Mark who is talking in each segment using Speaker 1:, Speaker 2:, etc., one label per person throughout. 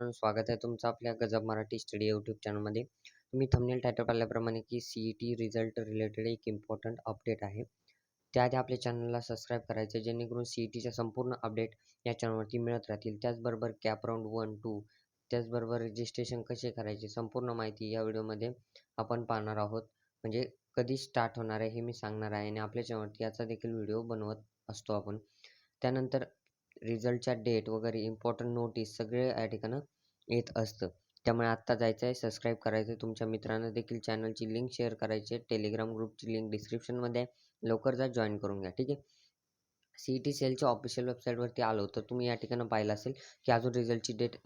Speaker 1: स्वागत आहे तुमचं आपल्या गजब मराठी स्टडी यूट्यूब चॅनलमध्ये तुम्ही थंबनेल टायटल पाहिल्याप्रमाणे की C E T result related एक इम्पॉर्टंट अपडेट आहे. त्याआधी आपल्या चॅनलला सबस्क्राईब करायचं जेणेकरून सी ई टीच्या संपूर्ण अपडेट या चॅनलवरती मिळत राहतील. त्याचबरोबर कॅप राऊंड वन टू त्याचबरोबर रजिस्ट्रेशन कसे करायचे संपूर्ण माहिती या व्हिडिओमध्ये आपण पाहणार आहोत. म्हणजे कधी स्टार्ट होणार आहे हे मी सांगणार आहे आणि आपल्या चॅनलवरती याचा देखील व्हिडिओ बनवत असतो आपण. त्यानंतर रिझल्टच्या डेट वगैरे इम्पॉर्टंट नोटीस सगळे या ठिकाणं येत असतं. त्यामुळे आत्ता जायचं आहे सबस्क्राईब करायचं आहे तुमच्या मित्रांना देखील. चॅनलची लिंक शेअर करायची आहे. टेलिग्राम ग्रुपची लिंक डिस्क्रिप्शनमध्ये आहे. लवकर जा जॉईन करून घ्या. ठीक आहे? सी ई टी सेलच्या ऑफिशियल वेबसाईटवरती आलो तर तुम्ही या ठिकाणं पाहिलं असेल की अजून रिझल्टची डेट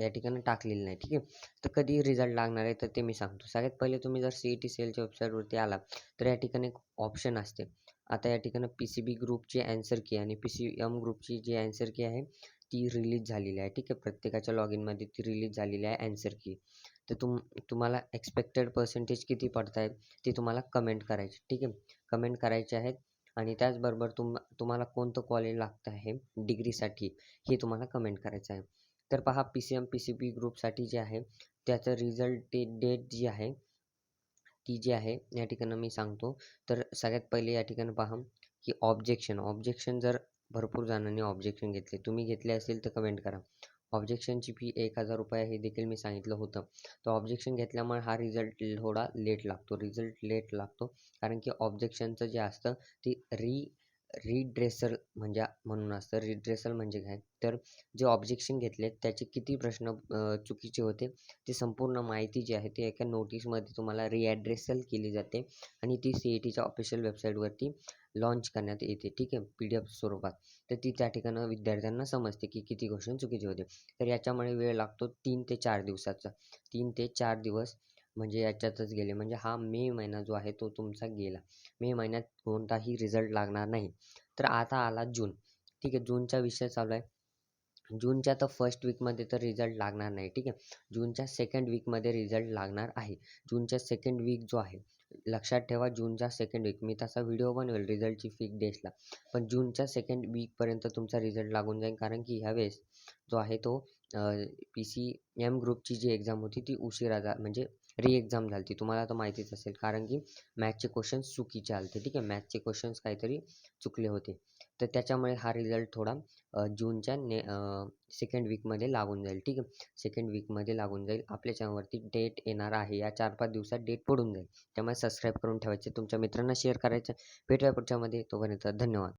Speaker 1: या ठिकाणी टाकलेली नाही. ठीक आहे? तर कधी रिझल्ट लागणार आहे तर ते मी सांगतो. सगळ्यात पहिले तुम्ही जर सी ई टी सेलच्या वेबसाईटवरती आला तर या ठिकाणी एक ऑप्शन असते. आता या ठिकाणी पी सी बी ग्रुपची ॲन्सर की आणि पी सी एम ग्रुपची जी ॲन्सर की आहे ती रिलीज झालेली आहे. ठीक आहे? प्रत्येकाच्या लॉग इनमध्ये ती रिलीज झालेली आहे ॲन्सर की तर तुम तुम्हाला एक्सपेक्टेड पर्सेंटेज किती पडत आहेत ते तुम्हाला कमेंट करायचे. ठीक आहे? कमेंट करायचे आहेत आणि त्याचबरोबर तुम तुम्हाला कोणतं कॉलेज लागतं आहे डिग्रीसाठी हे तुम्हाला कमेंट करायचं आहे. तर पहा P C M P C B ग्रुपसाठी जे आहे त्याचं रिझल्ट डेट जी आहे ती जी आहे या ठिकाणी मी सांगतो. तर सगळ्यात पहिले या ठिकाणी पहा की ऑब्जेक्शन ऑब्जेक्शन जर भरपूर जणांनी ऑब्जेक्शन घेतले तुम्ही घेतले असेल तर कमेंट करा. ऑब्जेक्शनची फी एक हजार रुपये हे देखील मी सांगितलं होतं. तर ऑब्जेक्शन घेतल्यामुळे हा रिझल्ट थोडा लेट लागतो. रिझल्ट लेट लागतो. कारण की ऑब्जेक्शनचं जे असतं ती री रिड्रेसल म्हणजे म्हणून असतं. रिड्रेसल म्हणजे काय? तर जे ऑब्जेक्शन घेतले त्याचे किती प्रश्न चुकीचे होते ते संपूर्ण माहिती जी आहे ती एका नोटीसमध्ये तुम्हाला रिॲड्रेसल केली जाते आणि ती सी ई टीच्या ऑफिशियल वेबसाईटवरती लॉन्च करण्यात येते. ठीक आहे? पी डी एफ स्वरूपात. तर ती त्या ठिकाणं विद्यार्थ्यांना समजते की किती क्वेश्चन चुकीचे होते. तर याच्यामुळे वेळ लागतो तीन ते चार दिवसाचा. तीन ते चार दिवस म्हणजे याच्यातच गेले. म्हणजे हा मे महिना जो आहे तो तुमचा गेला. मे महिन्यात कोणताही रिझल्ट लागणार नाही. तर आता आला जून. ठीक आहे जूनचा विषय चालू आहे. जूनच्या तर फर्स्ट वीकमध्ये तर रिझल्ट लागणार नाही. ठीक आहे. जूनच्या सेकंड वीकमध्ये रिझल्ट लागणार आहे. जूनच्या सेकंड वीक जो आहे लक्षात ठेवा जूनच्या सेकंड वीक मी तसा व्हिडिओ बनवेल रिझल्टची फिक डेसला पण जूनच्या सेकंड वीकपर्यंत तुमचा रिझल्ट लागून जाईल. कारण की ह्यावेळेस जो आहे तो पी सी एम ग्रुपची जी एक्झाम होती ती उशिरा जा म्हणजे री एक्झाम झाली होती. तुम्हाला तर माहितीच असेल कारण की मॅथचे क्वेश्चन्स चुकीचे आले होते ठीक आहे? मॅथचे क्वेश्चन्स काहीतरी चुकले होते. तर त्याच्यामुळे हा रिझल्ट थोडा जूनच्या ने सेकंड वीकमध्ये लागून जाईल ठीक आहे? सेकंड वीकमध्ये लागून जाईल. आपल्या चॅनलवरती डेट येणार आहे. या चार पाच दिवसात डेट पडून जाईल. त्यामुळे सबस्क्राईब करून ठेवायचे. तुमच्या मित्रांना शेअर करायचं. भेटूया पुढच्यामध्ये. तोपर्यंत धन्यवाद.